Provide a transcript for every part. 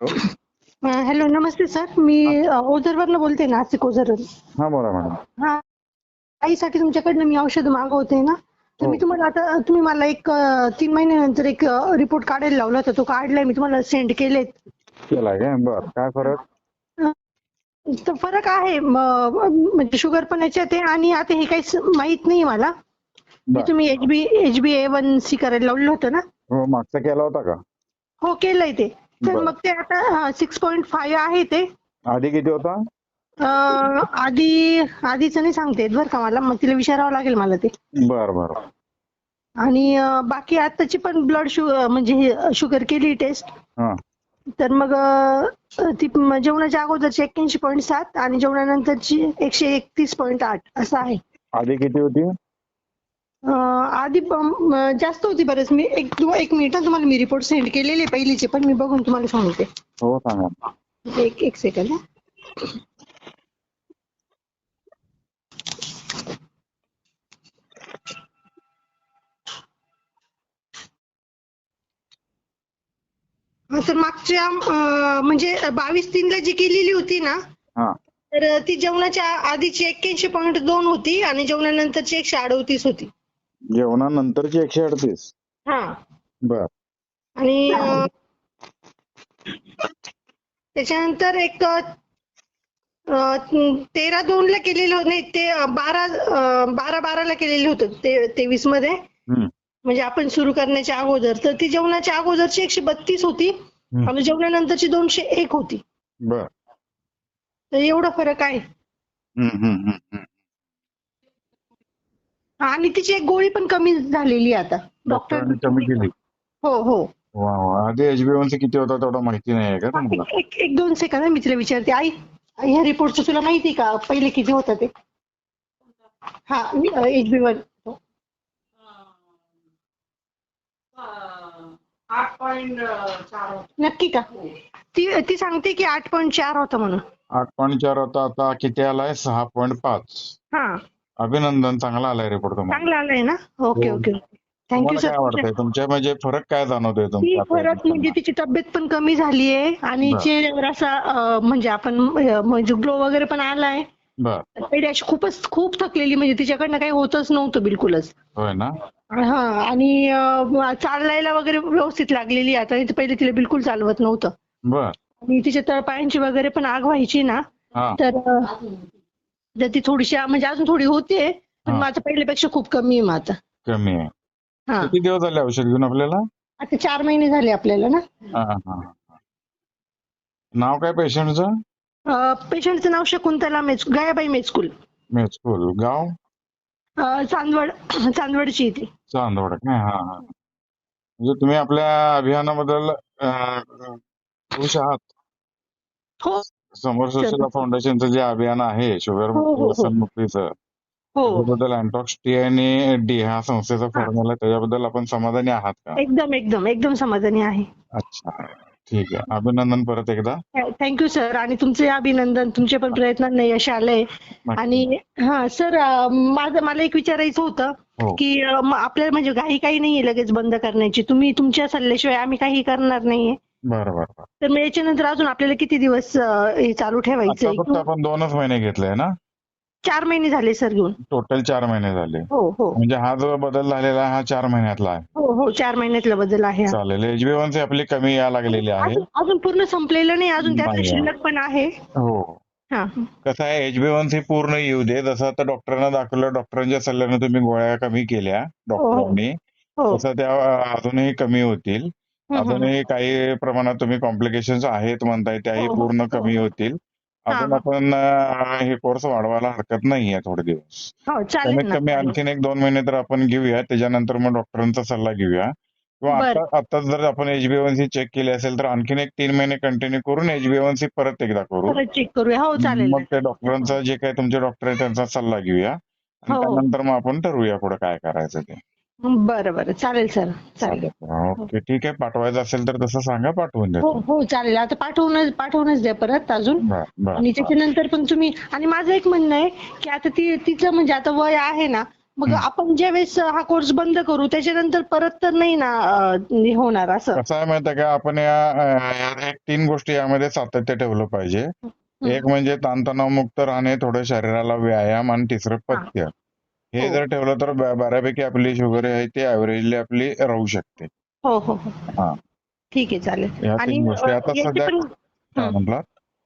अं, hello नमस्ते sir. मी ओझरवरनं बोलते नाशिक ओझरवरून. हा बोला मॅडम हा. आईसाठी तुमच्याकडनं मी औषध मागवते ना. तर मी हो. तुम्हाला आता तुम्ही मला एक अं, तीन महिन्यानंतर एक रिपोर्ट काढायला लावला होता. तो काढलाय मी तुम्हाला सेंड केलेत. केलाय काय बर. काय फरक? तर फरक आहे म- म्हणजे शुगर पण याच्यात आहे आणि आता हे काही स- माहीत नाही मला. बर. तुम्ही HB HB A one C करायला लावलं होतं ना. हो मागचा केला होता का? हो केलंय ते. तर. मग ते आता सिक्स पॉईंट फाईव्ह आहे ते. आधी किती होता? आधी आधीच नाही सांगते बरं का मला. मग तिला विचारावं लागेल मला ते. बर बर. आणि बाकी आताची पण ब्लड शुगर म्हणजे शुगर केली टेस्ट हा. तर मग ती जेवणाच्या अगोदरची एक्क्याऐंशी पॉईंट सात आणि जेवणानंतरची एकशे एकतीस पॉईंट आठ. असं आहे. आधी किती होती? आधी जास्त होती बरंच. मी एक एक मिनिट तुम्हाला मी रिपोर्ट सेंड केलेले पहिलीचे पण मी बघून तुम्हाला सांगते. हो सांगा. एक एक सेकंड. हा, तर मागच्या म्हणजे बावीस तीनला जी केलेली होती ना हा. तर ती जेवणाच्या आधीची एक्क्याऐंशी पॉईंट दोन होती आणि जेवणानंतरची एकशे अडोतीस होती. जेवणानंतरची एकशे अडतीस. हा. बर. आणि अं, त्याच्यानंतर एक अं, तेरा दोन ला केलेलं होतं. नाही ते अं, बारा अं, बारा बाराला केलेलं होतं. ते तेवीसमध्ये. हम्म. म्हणजे आपण सुरू करण्याच्या अगोदर. तर ती जेवणाच्या अगोदरची एकशे बत्तीस होती. हम्म. आणि जेवणानंतरची दोनशे एक होती. बर. तर एवढा फरक आहे. हम्म, हम्म, हम्म, हम्म. आणि तिची एक गोळी पण कमी झालेली आहे आता. डॉक्टर डॉक्टरांनी कमी केली. हो हो. वा वा. आधी एचबीएनसी किती होता तेवढा माहिती नाही आहे का तुम्हाला? एक एक दोन सेकंद मी तिला विचारते. आई ह्या रिपोर्टचं तुला माहिती का? पहिले किती होतं ते? हा एच बी वन आठ पॉईंट चार नक्की का? ती ती सांगते की आठ पॉईंट चार होतं म्हणून. आठ पॉईंट चार होता. आता किती आलाय? सहा पॉईंट पाच. हा. अभिनंदन चांगला आलाय रिपोर्ट तुम्हाला. चांगलं आलंय ना? ओके. ओके थँक्यू तुम्हाला काय सर वाटतंय? तुमच्या म्हणजे फरक काय जाणवतोय ती तुमच्या फरक म्हणजे तिची तब्येत पण कमी झाली आहे आणि बरं. चेहऱ्यावर असा अं, म्हणजे आपण अं, म्हणजे ग्लो वगैरे पण आलाय. बर. पहिले अशी खूपच खूप थकलेली म्हणजे तिच्याकडनं काही होतच नव्हतं बिलकुलच. होय ना? हा आणि अं, चालायला वगैरे व्यवस्थित लागलेली आहे. आता नाही तर पहिले तिला बिलकुल चालवत नव्हतं. बर. आणि तिच्या तळपायांची वगैरे पण आग व्हायची ना हा. तर अं, तर ती थोडीशी म्हणजे अजून थोडी होते पण हा. आता पहिल्यापेक्षा खूप कमी आहे मग आता कमी आहे. हा. किती दिवस झाले औषध घेऊन आपल्याला? आता चार महिने झाले आपल्याला ना. हा हा हा. नाव काय पेशंटचं? पेशंटचं नाव शकुंतला मेच गयाबाई मेचकुल. मेचपूल गाव? अं, चांदवड चांदवडची ती. चांदवड काय हा हा. म्हणजे तुम्ही आपल्या अभियानाबद्दल अं, खुश आहात? हो. समोर सुशीला फाउंडेशनचं जे अभियान आहे शुगर हो, हो, हो. मुक्तीचं हो. त्याबद्दल अँटॉक्स टी आणि डी हा संस्थेचा फॉर्म्युला त्याच्याबद्दल आपण समाधानी आहात का? एकदम एकदम एकदम समाधानी आहे. अच्छा. ठीक आहे. अभिनंदन परत एकदा. Thank you sir. आणि तुमचे अभिनंदन तुमच्या पण प्रयत्नांना यश आलंय आणि हा सर माझं मला एक विचारायचं होतं हो. की अं, म- आपल्याला म्हणजे घाई काही नाहीये लगेच बंद करण्याची. तुम्ही तुमच्या सल्ल्याशिवाय आम्ही काही करणार नाहीये. बरं तर मग याच्यानंतर अजून आपल्याला किती दिवस अं, हे चालू आता ठेवायचंय फक्त आपण दोनच महिने घेतले ना? चार महिने झाले सर घेऊन. टोटल चार महिने झाले. हो हो. म्हणजे हा जो बदल झालेला आहे हा चार महिन्यातला आहे. हो हो चार महिन्यातला बदल आहे हा. चालेल. एचबीएनसी आपली कमी या लागलेली आहे. अजून अजून पूर्ण संपलेलं नाही अजून नाही. शिल्लक पण आहे. हो. हा. कसं आहे एचबीएनसी पूर्ण येऊ दे. जसं आता डॉक्टरांना दाखवलं डॉक्टरांच्या सल्ल्याने तुम्ही गोळ्या कमी केल्या डॉक्टरांनी. हो. तसं त्या अजूनही कमी होतील. अजूनही काही प्रमाणात तुम्ही कॉम्प्लिकेशन्स आहेत म्हणताय त्याही हो, हो, पूर्ण हो. कमी होतील. हा, अजून हा. आपण अं, हे कोर्स वाढवायला हरकत नाहीये थोडे दिवस. हो चालेल कमीत ना कमी आणखीन एक दोन महिने तर आपण घेऊया. त्याच्यानंतर मग डॉक्टरांचा सल्ला घेऊया. किंवा बरं. आता आता जर आपण एचबीएनसी चेक केली असेल तर आणखीन एक तीन महिने कंटिन्यू करून एचबीएनसी परत एकदा करू. परत चेक करूया. हो चालेल मग ते डॉक्टरांचा जे काही तुमचे डॉक्टर आहे त्यांचा सल्ला घेऊया. आणि हो. त्यानंतर मग आपण ठरवूया पुढे काय करायचं ते. बरं बरं. चालेल सर. चालेल. ओके ठीक आहे. पाठवायचं असेल तर तसं सांगा पाठवून हो देतो. हो चालेल. आता पाठवूनच पाठवूनच द्या परत अजून. आणि त्याच्यानंतर पण तुम्ही आणि माझं एक म्हणणं आहे की आता ती तिचं म्हणजे आता वय आहे ना मग. आपण ज्यावेळेस हा कोर्स बंद करू त्याच्यानंतर परत तर नाही ना हे होणार असं. कसं आहे माहिती आहे का? आपण या तीन गोष्टी यामध्ये सातत्य ठेवलं पाहिजे. एक म्हणजे ताणतणावमुक्त राहणे थोडं शरीराला व्यायाम आणि तिसरं पथ्य. हे हो. जर ठेवलं तर ब- बऱ्यापैकी आपली शुगर आहे ती ऍव्हरेजली आपली राहू शकते हो हो हो हा. ठीक आहे चालेल या आणि गोष्टी आता याची सध्या पण काय हं. म्हटलं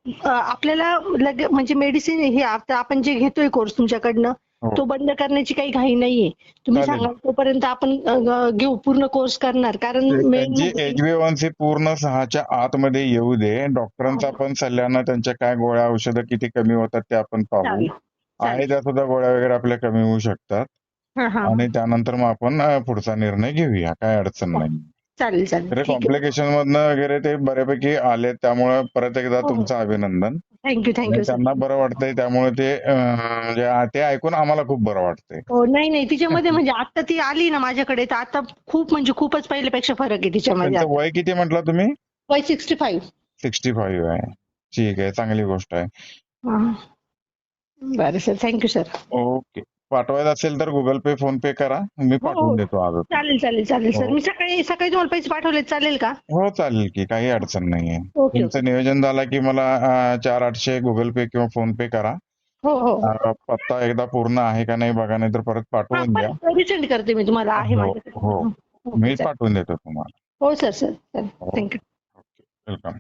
अं, आपल्याला लगे म्हणजे मेडिसिन हे आता आपण जे घेतोय कोर्स तुमच्याकडनं हो. तो बंद करण्याची काही घाई नाहीये तुम्ही चालेल. सांगाल तोपर्यंत आपण अं, घेऊ पूर्ण कोर्स करणार कारण त्यांची एचबीएवनसी पूर्ण सहाच्या आतमध्ये येऊ दे डॉक्टरांचा. आपण सल्ल्यानं त्यांच्या काय गोळ्या औषधं किती कमी होतात ते आपण पाहू चालेल आहे. त्या सुद्धा गोळ्या वगैरे आपल्या कमी होऊ शकतात. हा हा. आणि त्यानंतर मग आपण अं, पुढचा निर्णय घेऊया. काय अडचण नाही. चालेल चालेल. तरी ठीक आहे. कॉम्प्लिकेशन मधनं वगैरे ते बऱ्यापैकी आले त्यामुळे परत एकदा हो. तुमचं अभिनंदन. थँक्यू थँक्यू सर त्यांना बरं वाटतंय. त्यामुळे ते अं, म्हणजे आ- ते ऐकून आम्हाला खूप बरं वाटतंय. हो नाही नाही. तिच्यामध्ये म्हणजे आता ती आली ना माझ्याकडे तर आता खूप म्हणजे खूपच पहिल्यापेक्षा फरक आहे तिच्यामध्ये त्यांचं वय किती म्हटलं तुम्ही. वय सिक्स्टी फाईव्ह. सिक्स्टी फाईव्ह आहे. ठीक आहे. चांगली गोष्ट आहे. बरं सर थँक्यू सर ओके पाठवायचं असेल तर गुगल पे फोन पे करा. मी पाठवून हो. देतो आज. चालेल चालेल चालेल सर हो. मी सकाळी सकाळी तुम्हाला पैसे पाठवले चालेल का? हो चालेल की. काही अडचण नाहीये. ओके तुमचं नियोजन झालं की मला अं, चार आठशे गुगल पे किंवा फोन पे करा. हो हो. अं, पत्ता एकदा पूर्ण आहे का नाही बघा नाही तर परत पाठवून द्या. रिसेंड करते मी तुम्हाला आहे हो, माझ्याकडे. हो. मी चालेल. पाठवून देतो तुम्हाला. हो सर सर थँक्यू वेलकम